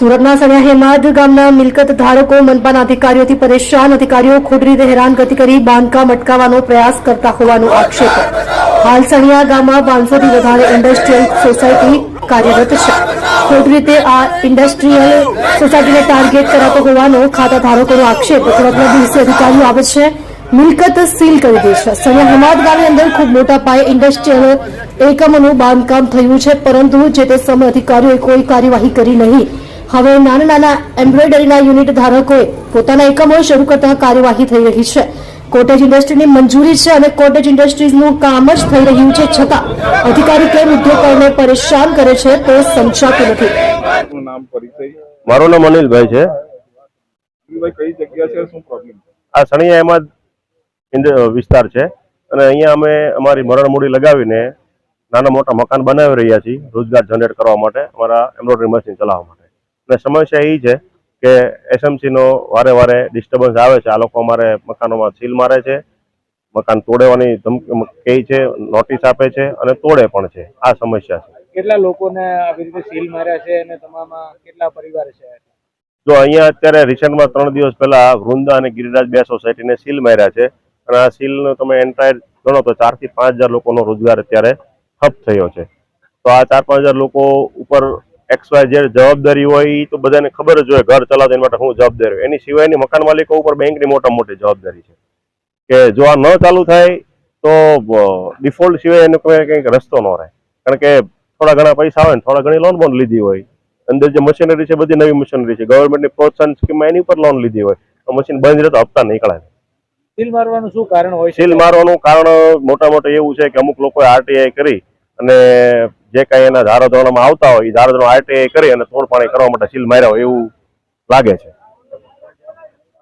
સુરતના સણિયા હેમાદ ગામના મિલકત ધારકો, મનપાના અધિકારીઓથી પરેશાન. અધિકારીઓ ખોટી રીતે હેરાનગતિ કરી બાંધકામ અટકાવવાનો પ્રયાસ કરતા હોવાનો આક્ષેપ. હાલ સણિયા ગામમાં પાંચસોથી વધારે ઇન્ડસ્ટ્રીયલ સોસાયટી કાર્યરત છે. ખોટી રીતે આ ઇન્ડસ્ટ્રીયલ સોસાયટીને ટાર્ગેટ કરાતો હોવાનો ખાતા ધારકોનો આક્ષેપ. સુરતના દિવસે અધિકારીઓ આવે છે, મિલકત સીલ કરી દે છે. સણિયા હેમાદ ગામની અંદર ખૂબ મોટા પાયે ઇન્ડસ્ટ્રીયલ એકમોનું બાંધકામ થયું છે, પરંતુ જે તે સમય અધિકારીઓએ કોઈ કાર્યવાહી કરી નહીં. હવે નાના નાના એમ્બ્રોઇડરીના યુનિટ ધારકોએ પોતાના એકમો શરૂ કરતા કાર્યવાહી થઈ રહી છે. કોટેજ ઇન્ડસ્ટ્રીની મંજૂરી છે અને કોટેજ ઇન્ડસ્ટ્રીઝનું કામ જ થઈ રહ્યું છે. છતાં અધિકારી કેમ ઉદ્યોગકારોને પરેશાન કરે છે તે સમજાતું નથી. મારું નામ અનિલભાઈ છે. ભાઈ કઈ જગ્યા છે? શું પ્રોબ્લેમ છે? આ સણિયા એમાં વિસ્તાર છે. અને અહીંયા અમે અમારી મરણમૂડી લગાવીને નાના મોટા મકાન બનાવી રહ્યા છીએ રોજગાર જનરેટ કરવા માટે અમારા એમ્બ્રોઇડરી મશીન ચલાવવા માટે. અને સમસ્યા એ છે કે એસએમસી નો વારે વારે ડિસ્ટર્બન્સ આવે છે. આ લોકો અમારે મકાનોમાં સીલ મારે છે. મકાન તોડવાની કહે છે નોટિસ આપે છે અને તોડે પણ છે. આ સમસ્યા છે. કેટલા લોકોને આવી રીતે સીલ માર્યા છે અને તમામ કેટલા પરિવાર છે? જો અહીંયા અત્યારે રિસેન્ટમાં ત્રણ દિવસ પહેલા વૃંદા અને ગિરિરાજ બે સોસાયટીને સીલ માર્યા છે. અને આ સીલનો તમે એન્ટાયર ગણો તો ચારથી પાંચ હજાર લોકોનો રોજગાર અત્યારે ઠપ થયો છે. તો આ ચાર પાંચ હજાર લોકો ઉપર એક્સ વાય જે જવાબદારી હોય એ તો બધાને ખબર જ હોય ઘર ચલાવવા એના માટે હું જવાબદારી એની સિવાયની મકાન માલિકો ઉપર બેંકની મોટા મોટી જવાબદારી છે. કે જો આ ન ચાલુ થાય તો ડિફોલ્ટ સિવાય એનો કોઈ કંઈક રસ્તો ન રહે. કારણ કે થોડા ઘણા પૈસા આવે ને થોડા ઘણી લોન બોન લીધી હોય. અંદર જે મશીનરી છે બધી નવી મશીનરી છે. ગવર્મેન્ટની પ્રોત્સાહન સ્કીમમાં એની ઉપર લોન લીધી હોય. તો મશીન બંધ રહે તો હપ્તા નીકળે સીલ મારવાનું શું કારણ હોય સીલ મારવાનું કારણ મોટા મોટા એવું છે કે અમુક લોકોએ આરટીઆઈ કરી અને જે કાંઈ એના ધારાધોરણમાં આવતા હોય, એ ધારાધોરણ આરટીઆઈ કરી અને તોડપાણી કરવા માટે સીલ માર્યા હોય એવું લાગે છે.